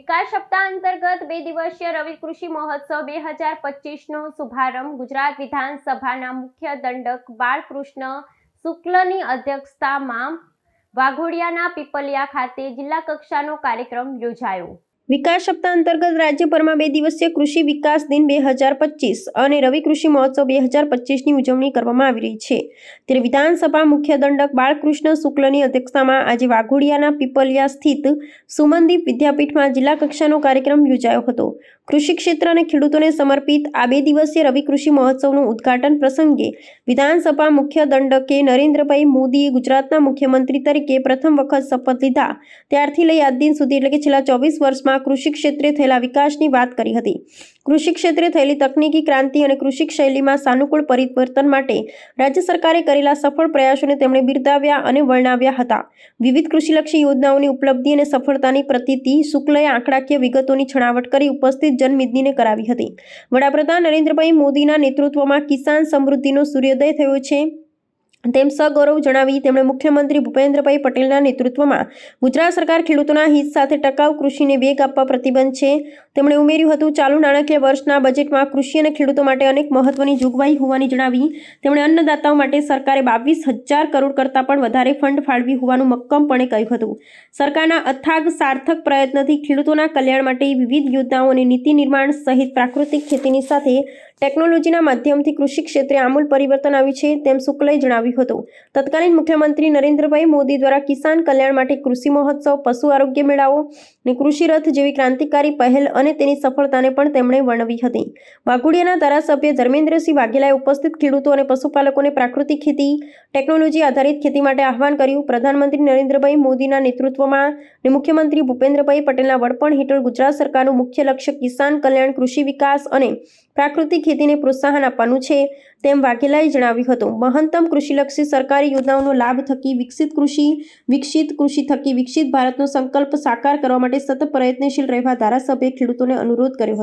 વિકાસ સપ્તાહ અંતર્ગત બે દિવસીય રવિ કૃષિ મહોત્સવ બે હજાર પચીસનો શુભારંભ. ગુજરાત વિધાનસભાના મુખ્ય દંડક બાળકૃષ્ણ શુક્લની અધ્યક્ષતામાં વાઘોડિયાના પીપલિયા ખાતે જિલ્લા કક્ષાનો કાર્યક્રમ યોજાયો. વિકાસ સપ્તાહ અંતર્ગત રાજ્યભરમાં બે દિવસીય કૃષિ વિકાસ દિન બે હજાર પચીસ અને રવિ કૃષિ મહોત્સવ બે હજાર પચીસની ઉજવણી કરવામાં આવી રહી છે. ત્યારે વિધાનસભા મુખ્ય દંડક બાળકૃષ્ણ શુક્લની અધ્યક્ષતામાં આજે વાઘોડિયાના પીપલિયા સ્થિત સુમનદીપ વિદ્યાપીઠમાં જિલ્લા કક્ષાનો કાર્યક્રમ યોજાયો હતો. કૃષિ ક્ષેત્ર અને ખેડૂતોને સમર્પિત આ બે દિવસીય રવિ કૃષિ મહોત્સવનું ઉદ્ઘાટન પ્રસંગે વિધાનસભા મુખ્ય દંડકે નરેન્દ્રભાઈ મોદીએ ગુજરાતના મુખ્યમંત્રી તરીકે પ્રથમ વખત શપથ લીધા. ત્યારથી લઈ આજ દિન સુધી એટલે કે છેલ્લા ચોવીસ વર્ષમાં કૃષિ ક્ષેત્રે થયેલા વિકાસની વાત કરી હતી. કૃષિ ક્ષેત્રે થયેલી તકનીકી ક્રાંતિ અને કૃષિ શૈલીમાં સાનુકૂળ પરિવર્તન માટે રાજ્ય સરકારે કરેલા સફળ પ્રયાસોને તેમણે બિરદાવ્યા અને વર્ણવ્યા હતા. વિવિધ કૃષિલક્ષી યોજનાઓની ઉપલબ્ધિ અને સફળતાની પ્રતિતિ શુક્લએ આંકડાકીય વિગતોની છણાવટ કરી ઉપસ્થિત જનમિદનીને કરાવી હતી. વડાપ્રધાન નરેન્દ્રભાઈ મોદીના નેતૃત્વમાં કિસાન સમૃદ્ધિનો સૂર્યોદય થયો છે. તેમ સગૌરવ જણાવી તેમણે મુખ્યમંત્રી ભૂપેન્દ્રભાઈ પટેલના નેતૃત્વમાં ગુજરાત સરકાર ખેડૂતોના હિત સાથે ટકાઉ કૃષિને વેગ આપવા પ્રતિબંધ છે. તેમણે ઉમેર્યું હતું, ચાલુ નાણાકીય વર્ષના બજેટમાં કૃષિ અને ખેડૂતો માટે અનેક મહત્વની જોગવાઈ હોવાની જણાવી. તેમણે અન્નદાતાઓ માટે સરકારે બાવીસ હજાર કરોડ કરતાં પણ વધારે ફંડ ફાળવી હોવાનું મક્કમપણે કહ્યું હતું. સરકારના અથાગ સાર્થક પ્રયત્નથી ખેડૂતોના કલ્યાણ માટે વિવિધ યોજનાઓ અને નીતિ નિર્માણ સહિત પ્રાકૃતિક ખેતીની સાથે ટેકનોલોજીના માધ્યમથી કૃષિ ક્ષેત્રે આમૂલ પરિવર્તન આવ્યું છે, તેમ શુક્લએ જણાવ્યું હતું. તત્કાલીન મુખ્યમંત્રી નરેન્દ્રભાઈ મોદી દ્વારા કિસાન કલ્યાણ માટે કૃષિ મહોત્સવ, પશુ આરોગ્ય મેળાઓ અને કૃષિ રથ જેવી ક્રાંતિકારી પહેલ અને તેની સફળતાને પણ તેમણે વર્ણવી હતી. વાઘોડિયાના ધારાસભ્ય ધર્મેન્દ્રસિંહ વાઘેલાએ ઉપસ્થિત ખેડૂતો અને પશુપાલકોને પ્રાકૃતિક ખેતી, ટેકનોલોજી આધારિત ખેતી માટે આહવાન કર્યું. પ્રધાનમંત્રી નરેન્દ્રભાઈ મોદીના નેતૃત્વમાં અને મુખ્યમંત્રી ભૂપેન્દ્રભાઈ પટેલના વડપણ હેઠળ ગુજરાત સરકારનું મુખ્ય લક્ષ્ય કિસાન કલ્યાણ, કૃષિ વિકાસ અને પ્રાકૃતિક ખેતીને પ્રોત્સાહન આપવાનું છે તેમ વાઘેલાએ જણાવ્યું હતું. મહંતમ કૃષિલક્ષી સરકારી યોજનાઓનો લાભ થકી વિકસિત કૃષિ વિકસિત કૃષિ થકી વિકસિત ભારતનો સંકલ્પ સાકાર કરવા માટે સતત પ્રયત્નશીલ રહેવા ધારાસભ્યએ ખેડૂતોને અનુરોધ કર્યો હતો.